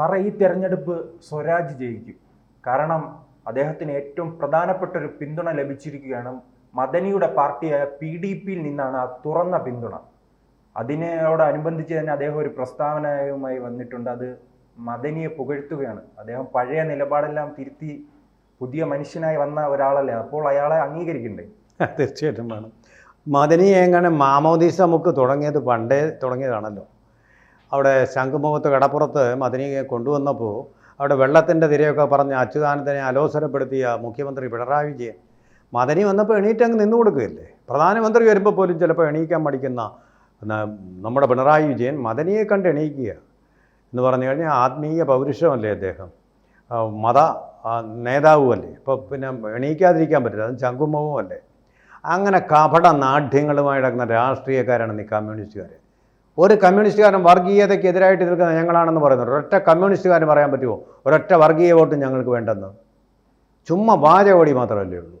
സാറേ ഈ തെരഞ്ഞെടുപ്പ് സ്വരാജ് ജയിക്കും. കാരണം അദ്ദേഹത്തിന് ഏറ്റവും പ്രധാനപ്പെട്ട ഒരു പിന്തുണ ലഭിച്ചിരിക്കുകയാണ് മദനിയുടെ പാർട്ടിയായ പി ഡി പിയിൽ നിന്നാണ് ആ തുറന്ന പിന്തുണ. അതിനോടനുബന്ധിച്ച് തന്നെ അദ്ദേഹം ഒരു പ്രസ്താവനയുമായി വന്നിട്ടുണ്ട്. അത് മദനിയെ പുകഴ്ത്തുകയാണ്. അദ്ദേഹം പഴയ നിലപാടെല്ലാം തിരുത്തി പുതിയ മനുഷ്യനായി വന്ന ഒരാളല്ലേ അപ്പോൾ അയാളെ അംഗീകരിക്കണ്ടേ? തീർച്ചയായിട്ടും വേണം. മദനി എങ്ങനെ മാമോദീസ മുക്ക് തുടങ്ങിയത് പണ്ടേ തുടങ്ങിയതാണല്ലോ? അവിടെ ശംഖുമുഖത്ത് കടപ്പുറത്ത് മദനിയെ കൊണ്ടുവന്നപ്പോൾ അവിടെ വെള്ളത്തിന്റെ തിരയൊക്കെ പറഞ്ഞ് അച്യുതാനന്ദനെ അലോസരപ്പെടുത്തിയ മുഖ്യമന്ത്രി പിണറായി വിജയൻ. മദനി വന്നപ്പോൾ എണീറ്റ് അങ്ങ് നിന്നു കൊടുക്കുകയല്ലേ? പ്രധാനമന്ത്രി വരുമ്പോൾ പോലും ചിലപ്പോൾ എണീക്കാൻ മടിക്കുന്ന നമ്മുടെ പിണറായി വിജയൻ മദനിയെ കണ്ട് എണീക്കുക എന്ന് പറഞ്ഞു കഴിഞ്ഞാൽ ആത്മീയ പൗരുഷമല്ലേ അദ്ദേഹം? മത നേതാവുമല്ലേ? ഇപ്പോൾ പിന്നെ എണീക്കാതിരിക്കാൻ പറ്റില്ല അത് അല്ലേ അങ്ങനെ കപട നാഠ്യങ്ങളുമായി നടക്കുന്ന രാഷ്ട്രീയക്കാരാണ് ഈ കമ്മ്യൂണിസ്റ്റുകാർ ഒരു കമ്മ്യൂണിസ്റ്റുകാരൻ വർഗീയതയ്ക്കെതിരായിട്ട് നിൽക്കുന്ന ഞങ്ങളാണെന്ന് പറയുന്നത്. ഒരൊറ്റ കമ്മ്യൂണിസ്റ്റുകാരൻ പറയാൻ പറ്റുമോ? ഒരൊറ്റ വർഗീയ വോട്ട് ഞങ്ങൾക്ക് വേണ്ടെന്ന്. ചുമ്മാ വാചകോടി മാത്രമല്ലേ ഉള്ളൂ.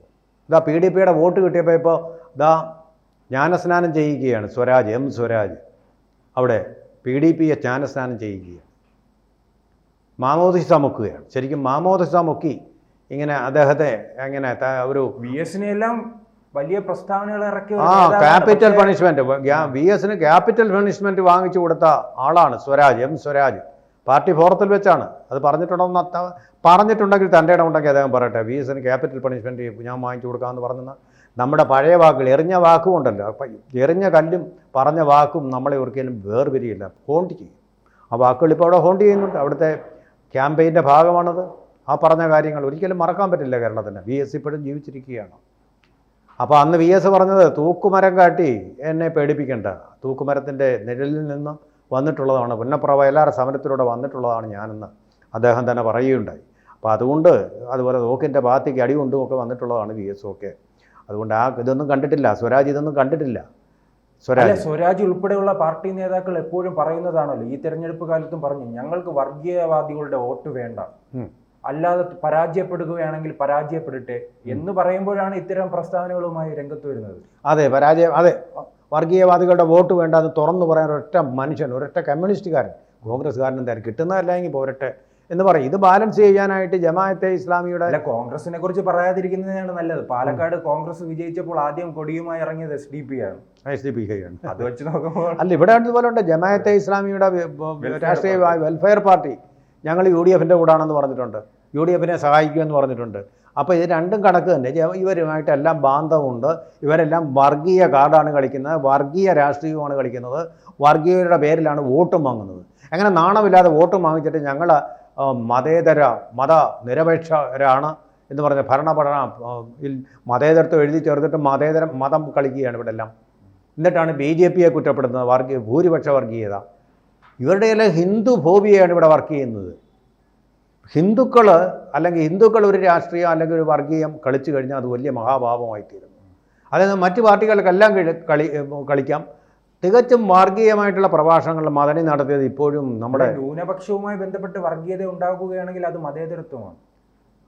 ഇതാ പി ഡി പിയുടെ വോട്ട് കിട്ടിയപ്പോൾ ഇപ്പോൾ ഇതാ ജ്ഞാനസ്നാനം ചെയ്യുകയാണ് സ്വരാജ് എം സ്വരാജ്. അവിടെ പി ഡി പിയെ ജ്ഞാനസ്നാനം ചെയ്യുകയാണ് മാമോദിസ മുക്കുകയാണ്. ശരിക്കും മാമോദിസ മുക്കി ഇങ്ങനെ അദ്ദേഹത്തെ എങ്ങനെ ഒരു വി എസിനെ എല്ലാം വലിയ പ്രസ്താവനകൾ ഇറക്കി ആ ക്യാപിറ്റൽ പണിഷ്മെന്റ് വി എസിന് ക്യാപിറ്റൽ പണിഷ്മെന്റ് വാങ്ങിച്ചു കൊടുത്ത ആളാണ് സ്വരാജ് എം സ്വരാജ്. പാർട്ടി ഫോറത്തിൽ വെച്ചാണ്. അത് പറഞ്ഞിട്ടുണ്ടോ പറഞ്ഞിട്ടുണ്ടെങ്കിൽ തന്റെ ഇടം ഉണ്ടെങ്കിൽ അദ്ദേഹം പറയട്ടെ വി എസിന് ക്യാപിറ്റൽ പണിഷ്മെന്റ് ഞാൻ വാങ്ങിച്ചു കൊടുക്കാമെന്ന് പറഞ്ഞെന്ന്. നമ്മുടെ പഴയ വാക്കുകൾ എറിഞ്ഞ വാക്കും ഉണ്ടല്ലോ. അപ്പം എറിഞ്ഞ കല്ലും പറഞ്ഞ വാക്കും നമ്മളെ ഒരിക്കലും വേർപിരിയില്ല. ഹോണ്ട് ചെയ്യും. ആ വാക്കുകൾ ഇപ്പോൾ അവിടെ ഹോണ്ട് ചെയ്യുന്നുണ്ട്. അവിടുത്തെ ക്യാമ്പയിന്റെ ഭാഗമാണത്. ആ പറഞ്ഞ കാര്യങ്ങൾ ഒരിക്കലും മറക്കാൻ പറ്റില്ല കേരളത്തിന്. വി എസ് ഇപ്പോഴും ജീവിച്ചിരിക്കുകയാണ്. അപ്പോൾ അന്ന് വി എസ് പറഞ്ഞത് തൂക്കുമരം കാട്ടി എന്നെ പേടിപ്പിക്കേണ്ട. തൂക്കുമരത്തിന്റെ നിഴലിൽ നിന്ന് വന്നിട്ടുള്ളതാണ്. പുന്നപ്ര വയലാർ സമരത്തിലൂടെ വന്നിട്ടുള്ളതാണ് ഞാനെന്ന് അദ്ദേഹം തന്നെ പറയുകയുണ്ടായി. അപ്പോൾ അതുകൊണ്ട് അതുപോലെ തോക്കിന്റെ ഭാഗത്തേക്ക് അടി കൊണ്ടും ഒക്കെ വന്നിട്ടുള്ളതാണ് വി എസ് ഒക്കെ. അതുകൊണ്ട് ആ ഇതൊന്നും കണ്ടിട്ടില്ല. സ്വരാജ് ഇതൊന്നും കണ്ടിട്ടില്ല. സ്വരാജ്. സ്വരാജ് ഉൾപ്പെടെയുള്ള പാർട്ടി നേതാക്കൾ എപ്പോഴും പറയുന്നതാണല്ലോ ഈ തെരഞ്ഞെടുപ്പ് കാലത്തും പറഞ്ഞു ഞങ്ങൾക്ക് വർഗീയവാദികളുടെ വോട്ട് വേണ്ട. അല്ലാതെ പരാജയപ്പെടുകയാണെങ്കിൽ പരാജയപ്പെടട്ടെ എന്ന് പറയുമ്പോഴാണ് ഇത്തരം പ്രസ്താവനകളുമായി രംഗത്ത് വരുന്നത്. അതെ പരാജയം അതെ. വർഗീയവാദികളുടെ വോട്ട് വേണ്ട എന്ന് തുറന്നു പറയാൻ ഒരൊറ്റ മനുഷ്യൻ ഒരൊറ്റ കമ്മ്യൂണിസ്റ്റുകാരൻ കോൺഗ്രസ്സുകാരൻ എന്തായാലും കിട്ടുന്നതല്ല കിട്ടുന്നതല്ലെങ്കിൽ പോരട്ടെ എന്ന് പറയും. ഇത് ബാലൻസ് ചെയ്യാനായിട്ട് ജമാഅത്തെ ഇസ്ലാമിയുടെ അല്ല കോൺഗ്രസിനെ കുറിച്ച് പറയാതിരിക്കുന്നതാണ് നല്ലത്. പാലക്കാട് കോൺഗ്രസ് വിജയിച്ചപ്പോൾ ആദ്യം കൊടിയുമായി ഇറങ്ങിയത് എസ് ഡി പി ആണ്. എസ് ഡി പി ആണ്. അത് വെച്ച് നോക്കുമ്പോൾ അല്ല ഇവിടെ അതുപോലെ ഉണ്ട്. ജമാഅത്തെ ഇസ്ലാമിയുടെ രാഷ്ട്രീയ വെൽഫെയർ പാർട്ടി. ഞങ്ങൾ യു ഡി എഫിന്റെ കൂടാണെന്ന് പറഞ്ഞിട്ടുണ്ട്. യു ഡി എഫിനെ സഹായിക്കുമെന്ന് പറഞ്ഞിട്ടുണ്ട്. അപ്പോൾ ഇത് രണ്ടും കണക്ക് തന്നെ. ഇവരുമായിട്ടെല്ലാം ബാന്ധവമുണ്ട് ഇവരെല്ലാം വർഗീയ കാർഡാണ് കളിക്കുന്നത്. വർഗീയ രാഷ്ട്രീയമാണ് കളിക്കുന്നത്. വർഗീയരുടെ പേരിലാണ് വോട്ടും വാങ്ങുന്നത്. അങ്ങനെ നാണമില്ലാതെ വോട്ടും വാങ്ങിച്ചിട്ട് ഞങ്ങൾ മതേതര മത നിരപേക്ഷരാണ് എന്ന് പറഞ്ഞ ഭരണപഠന മതേതരത്വം എഴുതി ചേർത്തിട്ട് മതേതരം മതം കളിക്കുകയാണ് ഇവിടെ എല്ലാം എന്നിട്ടാണ് ബി ജെ പിയെ കുറ്റപ്പെടുത്തുന്നത്. വർഗീയ ഭൂരിപക്ഷ വർഗീയത. ഇവരുടെ എല്ലാം ഹിന്ദു ഫോബിയയാണ് ഇവിടെ വർക്ക് ചെയ്യുന്നത്. ഹിന്ദുക്കൾ അല്ലെങ്കിൽ ഹിന്ദുക്കൾ ഒരു രാഷ്ട്രീയം അല്ലെങ്കിൽ ഒരു വർഗീയം കളിച്ചു കഴിഞ്ഞാൽ അത് വലിയ മഹാഭാവമായി തീരുന്നു അതായത് മറ്റു പാർട്ടികൾക്കെല്ലാം കളി കളി കളിക്കാം. തികച്ചും വർഗീയമായിട്ടുള്ള പ്രഭാഷണങ്ങൾ മദനി നടത്തിയത് ഇപ്പോഴും നമ്മുടെ ന്യൂനപക്ഷവുമായി ബന്ധപ്പെട്ട് വർഗീയത ഉണ്ടാക്കുകയാണെങ്കിൽ അത് മതേതരത്വമാണ്.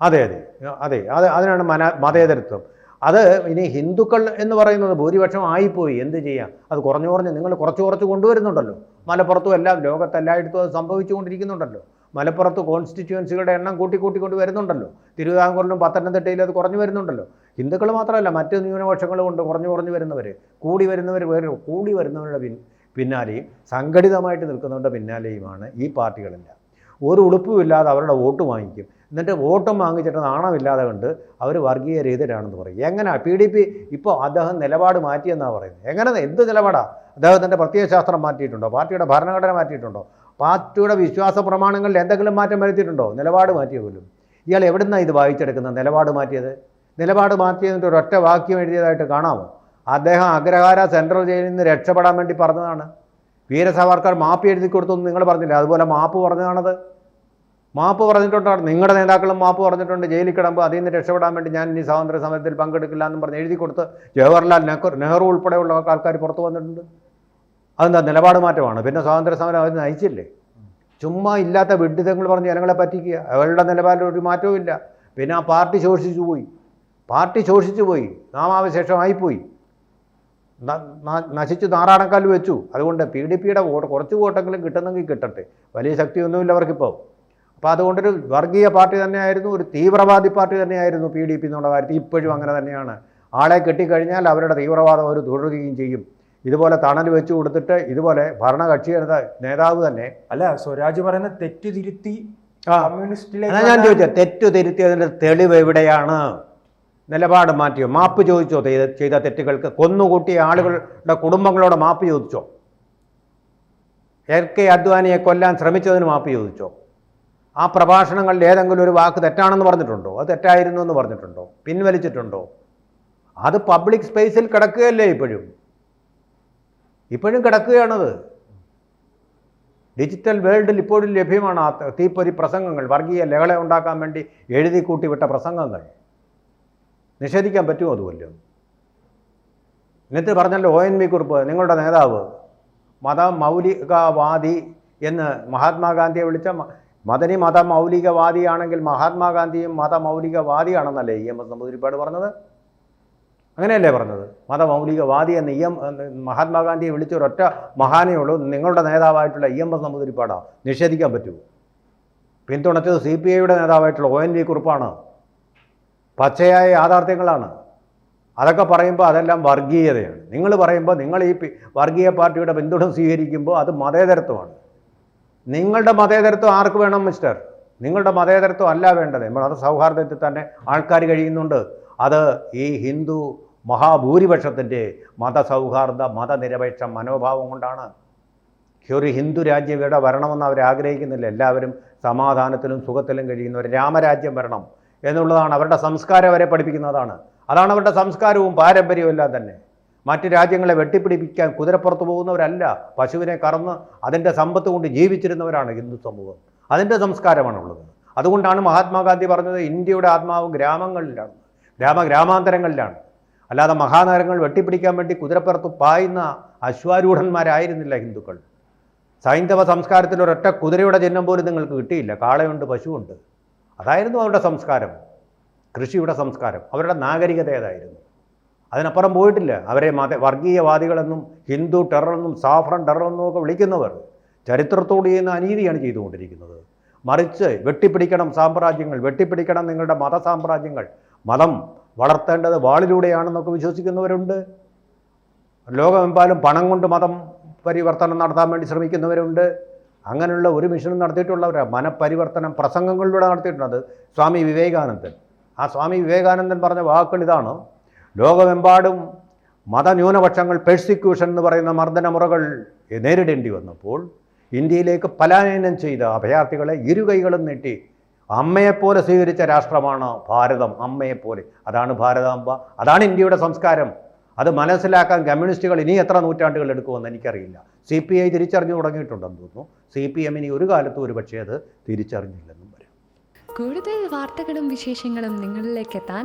അതെ അതെ. അതെ അത് അതിനാണ് മന മതേതരത്വം. അത് ഇനി ഹിന്ദുക്കൾ എന്ന് പറയുന്നത് ഭൂരിപക്ഷം ആയിപ്പോയി. എന്ത് ചെയ്യാം? അത് കുറഞ്ഞു കുറഞ്ഞ് നിങ്ങൾ കുറച്ച് കുറച്ച് കൊണ്ടുവരുന്നുണ്ടല്ലോ. മലപ്പുറത്തും എല്ലാം ലോകത്തെല്ലായിടത്തും അത് സംഭവിച്ചുകൊണ്ടിരിക്കുന്നുണ്ടല്ലോ. മലപ്പുറത്ത് കോൺസ്റ്റിറ്റ്യുവൻസികളുടെ എണ്ണം കൂട്ടി കൂട്ടി കൊണ്ട് വരുന്നുണ്ടല്ലോ. തിരുവിതാംകൂറിലും പത്തനംതിട്ടയിലും അത് കുറഞ്ഞു വരുന്നുണ്ടല്ലോ. ഹിന്ദുക്കൾ മാത്രമല്ല മറ്റ് ന്യൂനപക്ഷങ്ങളും ഉണ്ട് കുറഞ്ഞു കുറഞ്ഞു വരുന്നവർ കൂടി വരുന്നവർ വേറെ കൂടി വരുന്നവരുടെ പിൻ പിന്നാലെയും സംഘടിതമായിട്ട് നിൽക്കുന്നവരുടെ പിന്നാലെയുമാണ് ഈ പാർട്ടികളെല്ലാം. ഒരു ഉളുപ്പുമില്ലാതെ അവരുടെ വോട്ട് വാങ്ങിക്കും. എന്നിട്ട് വോട്ടും വാങ്ങിച്ചിട്ട് നാണമില്ലാതെ കണ്ട് അവർ വർഗീയ രീതിയിലാണെന്ന് പറയും. എങ്ങനെയാ പി ഡി പി ഇപ്പോൾ അദ്ദേഹം നിലപാട് മാറ്റിയെന്നാണ് പറയുന്നത്. എങ്ങനെ എന്ത് നിലപാടാണ് അദ്ദേഹത്തിന്റെ പ്രത്യയശാസ്ത്രം മാറ്റിയിട്ടുണ്ടോ? പാർട്ടിയുടെ ഭരണഘടന മാറ്റിയിട്ടുണ്ടോ? പാർട്ടിയുടെ വിശ്വാസ പ്രമാണങ്ങളിൽ എന്തെങ്കിലും മാറ്റം വരുത്തിയിട്ടുണ്ടോ? നിലപാട് മാറ്റിയ പോലും. ഇയാൾ എവിടുന്നാണ് ഇത് വായിച്ചെടുക്കുന്നത്? നിലപാട് മാറ്റിയത്? നിലപാട് മാറ്റിയതിന്റെ ഒരൊറ്റ വാക്യം എഴുതിയതായിട്ട് കാണാമോ? അദ്ദേഹം അഗ്രഹാര സെൻട്രൽ ജയിലിൽ നിന്ന് രക്ഷപ്പെടാൻ വേണ്ടി പറഞ്ഞതാണ്. വീര സവർക്കർ മാപ്പ് എഴുതി കൊടുത്തു നിങ്ങൾ പറഞ്ഞില്ല. അതുപോലെ മാപ്പ് പറഞ്ഞതാണത്. മാപ്പ് പറഞ്ഞിട്ടുണ്ടാണ് നിങ്ങളുടെ നേതാക്കളും മാപ്പ് പറഞ്ഞിട്ടുണ്ട്. ജയിലിൽ കിടമ്പോൾ അതിൽ നിന്ന് രക്ഷപ്പെടാൻ വേണ്ടി ഞാൻ ഇനി സ്വാതന്ത്ര്യ സമരത്തിൽ പങ്കെടുക്കില്ല എന്നും പറഞ്ഞ് എഴുതി കൊടുത്ത് ജവഹർലാൽ നെഹ്റു നെഹ്റു ഉൾപ്പെടെയുള്ള ആൾക്കാർ പുറത്തു വന്നിട്ടുണ്ട്. അതെന്താ? നിലപാട് മാറ്റമാണ്. പിന്നെ സ്വാതന്ത്ര്യ സമരം അവർ നയിച്ചില്ലേ? ചുമ്മാ ഇല്ലാത്ത വിഡിതങ്ങൾ പറഞ്ഞ് ജനങ്ങളെ പറ്റിക്കുക. അവരുടെ നിലപാടിൽ ഒരു മാറ്റവും ഇല്ല. പിന്നെ ആ പാർട്ടി ശോഷിച്ചു പോയി. പാർട്ടി ശോഷിച്ചു പോയി. നാമാവശേഷമായിപ്പോയി. നശിച്ചു നാറാണക്കാൽ വെച്ചു. അതുകൊണ്ട് പി ഡി പിയുടെ വോട്ട് കുറച്ച് വോട്ടെങ്കിലും കിട്ടുന്നെങ്കിൽ കിട്ടട്ടെ. വലിയ ശക്തിയൊന്നുമില്ല അവർക്കിപ്പോൾ. അപ്പോൾ അതുകൊണ്ടൊരു വർഗീയ പാർട്ടി തന്നെയായിരുന്നു ഒരു തീവ്രവാദി പാർട്ടി തന്നെയായിരുന്നു പി ഡി പി എന്നുള്ള കാര്യത്തിൽ ഇപ്പോഴും അങ്ങനെ തന്നെയാണ്. ആളെ കെട്ടിക്കഴിഞ്ഞാൽ അവരുടെ തീവ്രവാദം അവർ തുടരുകയും ചെയ്യും. ഇതുപോലെ തണൽ വെച്ച് കൊടുത്തിട്ട് ഇതുപോലെ ഭരണകക്ഷി നേതാവ് തന്നെ അല്ല സ്വരാജ് പറയുന്ന തെറ്റ് തിരുത്തി ഞാൻ ചോദിച്ചത് തെറ്റു തിരുത്തിയതിന്റെ തെളിവ് എവിടെയാണ്? നിലപാട് മാറ്റിയോ? മാപ്പ് ചോദിച്ചോ ചെയ്ത ചെയ്ത തെറ്റുകൾക്ക്? കൊന്നുകൂട്ടിയ ആളുകളുടെ കുടുംബങ്ങളോട് മാപ്പ് ചോദിച്ചോ? എൽ കെ അദ്വാനിയെ കൊല്ലാൻ ശ്രമിച്ചതിന് മാപ്പ് ചോദിച്ചോ? ആ പ്രഭാഷണങ്ങളിൽ ഏതെങ്കിലും ഒരു വാക്ക് തെറ്റാണെന്ന് പറഞ്ഞിട്ടുണ്ടോ? അത് തെറ്റായിരുന്നു എന്ന് പറഞ്ഞിട്ടുണ്ടോ? പിൻവലിച്ചിട്ടുണ്ടോ? അത് പബ്ലിക് സ്പേസിൽ കിടക്കുകയല്ലേ ഇപ്പോഴും? ഇപ്പോഴും കിടക്കുകയാണത്. ഡിജിറ്റൽ വേൾഡിൽ ഇപ്പോഴും ലഭ്യമാണ് ആ തീപ്പൊരി പ്രസംഗങ്ങൾ വർഗീയ ലഹള ഉണ്ടാക്കാൻ വേണ്ടി എഴുതി കൂട്ടിവിട്ട പ്രസംഗങ്ങൾ. നിഷേധിക്കാൻ പറ്റുമോ അതുമല്ലോ? എന്നിട്ട് പറഞ്ഞല്ലോ ഒ എൻ വി കുറിപ്പ് നിങ്ങളുടെ നേതാവ് മത മൗലികവാദി എന്ന് മഹാത്മാഗാന്ധിയെ വിളിച്ച മദനി മത മൗലികവാദിയാണെങ്കിൽ മഹാത്മാഗാന്ധിയും മത മൗലികവാദിയാണെന്നല്ലേ ഇ എം എസ് നമ്പൂതിരിപ്പാട് പറഞ്ഞത്? അങ്ങനെയല്ലേ പറഞ്ഞത്? മതമൗലികവാദി എന്ന് ഇ എം മഹാത്മാഗാന്ധിയെ വിളിച്ച ഒരൊറ്റ മഹാനേ ഉള്ളൂ നിങ്ങളുടെ നേതാവായിട്ടുള്ള ഇ എം എസ് നമ്പൂതിരിപ്പാടാ. നിഷേധിക്കാൻ പറ്റുമോ? പിന്തുണച്ചത് സി പി ഐയുടെ നേതാവായിട്ടുള്ള ഒ എൻ വി കുറിപ്പാണ്. പച്ചയായ യാഥാർത്ഥ്യങ്ങളാണ്. അതൊക്കെ പറയുമ്പോൾ അതെല്ലാം വർഗീയതയാണ്. നിങ്ങൾ പറയുമ്പോൾ നിങ്ങൾ ഈ വർഗീയ പാർട്ടിയുടെ പിന്തുണ സ്വീകരിക്കുമ്പോൾ അത് മതേതരത്വമാണ്. നിങ്ങളുടെ മതേതരത്വം ആർക്ക് വേണം മിസ്റ്റർ നിങ്ങളുടെ മതേതരത്വം അല്ല വേണ്ടത്. മത സൗഹാർദ്ദത്തിൽ തന്നെ ആൾക്കാർ കഴിയുന്നുണ്ട്. അത് ഈ ഹിന്ദു മഹാഭൂരിപക്ഷത്തിന്റെ മതസൗഹാർദ്ദ മതനിരപേക്ഷ മനോഭാവം കൊണ്ടാണ്. ഒരു ഹിന്ദു രാജ്യം ഇവിടെ വരണമെന്ന് അവർ ആഗ്രഹിക്കുന്നില്ല. എല്ലാവരും സമാധാനത്തിലും സുഖത്തിലും കഴിയുന്നവർ രാമരാജ്യം വരണം എന്നുള്ളതാണ് അവരുടെ സംസ്കാരം അവരെ പഠിപ്പിക്കുന്നതാണ്. അതാണ് അവരുടെ സംസ്കാരവും പാരമ്പര്യവും എല്ലാം തന്നെ. മറ്റ് രാജ്യങ്ങളെ വെട്ടിപ്പിടിപ്പിക്കാൻ കുതിരപ്പുറത്ത് പോകുന്നവരല്ല. പശുവിനെ കറന്ന് അതിന്റെ സമ്പത്ത് കൊണ്ട് ജീവിച്ചിരുന്നവരാണ് ഹിന്ദു സമൂഹം. അതിന്റെ സംസ്കാരമാണുള്ളത്. അതുകൊണ്ടാണ് മഹാത്മാഗാന്ധി പറഞ്ഞത് ഇന്ത്യയുടെ ആത്മാവ് ഗ്രാമങ്ങളിലാണ്. ഗ്രാമ ഗ്രാമാന്തരങ്ങളിലാണ്. അല്ലാതെ മഹാനഗരങ്ങൾ വെട്ടിപ്പിടിക്കാൻ വേണ്ടി കുതിരപ്പുറത്ത് പായുന്ന അശ്വാരൂഢന്മാരായിരുന്നില്ല ഹിന്ദുക്കൾ. സൈന്ധവ സംസ്കാരത്തിൽ ഒരൊറ്റ കുതിരയുടെ ചിഹ്നം പോലും നിങ്ങൾക്ക് കിട്ടിയില്ല. കാളയുണ്ട് പശുവുണ്ട്. അതായിരുന്നു അവരുടെ സംസ്കാരം. കൃഷിയുടെ സംസ്കാരം. അവരുടെ നാഗരികത ഏതായിരുന്നു? അതിനപ്പുറം പോയിട്ടില്ല. അവരെ മത വർഗീയവാദികളെന്നും ഹിന്ദു ടെററെന്നും സാഫ്രൻ ടെററെന്നും ഒക്കെ വിളിക്കുന്നവർ ചരിത്രത്തോട് ചെയ്യുന്ന അനീതിയാണ് ചെയ്തുകൊണ്ടിരിക്കുന്നത്. മറിച്ച് വെട്ടിപ്പിടിക്കണം സാമ്രാജ്യങ്ങൾ വെട്ടിപ്പിടിക്കണം നിങ്ങളുടെ മത സാമ്രാജ്യങ്ങൾ. മതം വളർത്തേണ്ടത് വാളിലൂടെയാണെന്നൊക്കെ വിശ്വസിക്കുന്നവരുണ്ട്. ലോകമെമ്പാലും പണം കൊണ്ട് മതം പരിവർത്തനം നടത്താൻ വേണ്ടി ശ്രമിക്കുന്നവരുണ്ട്. അങ്ങനെയുള്ള ഒരു മിഷനും നടത്തിയിട്ടുള്ളവരാണ് മനപരിവർത്തനം പ്രസംഗങ്ങളിലൂടെ നടത്തിയിട്ടുണ്ട്. സ്വാമി വിവേകാനന്ദൻ. ആ സ്വാമി വിവേകാനന്ദൻ പറഞ്ഞ വാക്കുകൾ ഇതാണ് ലോകമെമ്പാടും മതന്യൂനപക്ഷങ്ങൾ പെർസിക്യൂഷൻ എന്ന് പറയുന്ന മർദ്ദനമുറകൾ നേരിടേണ്ടി വന്നപ്പോൾ ഇന്ത്യയിലേക്ക് പലായനം ചെയ്ത അഭയാർത്ഥികളെ ഇരുകൈകളും നീട്ടി അമ്മയെപ്പോലെ സ്വീകരിച്ച രാഷ്ട്രമാണ് ഭാരതം അമ്മയെപ്പോലെ. അതാണ് ഭാരതാംബ അതാണ് ഇന്ത്യയുടെ സംസ്കാരം. അത് മനസ്സിലാക്കാൻ കമ്മ്യൂണിസ്റ്റുകൾ ഇനി എത്ര നൂറ്റാണ്ടുകൾ എടുക്കുമെന്ന് എനിക്കറിയില്ല. സി പി ഐ തിരിച്ചറിഞ്ഞു തുടങ്ങിയിട്ടുണ്ടെന്ന് തോന്നുന്നു. സി പി എമ്മിനി ഒരു കാലത്തും ഒരു പക്ഷേ അത് തിരിച്ചറിഞ്ഞില്ലെന്നും വരും. കൂടുതൽ വാർത്തകളും വിശേഷങ്ങളും നിങ്ങളിലേക്ക് എത്താൻ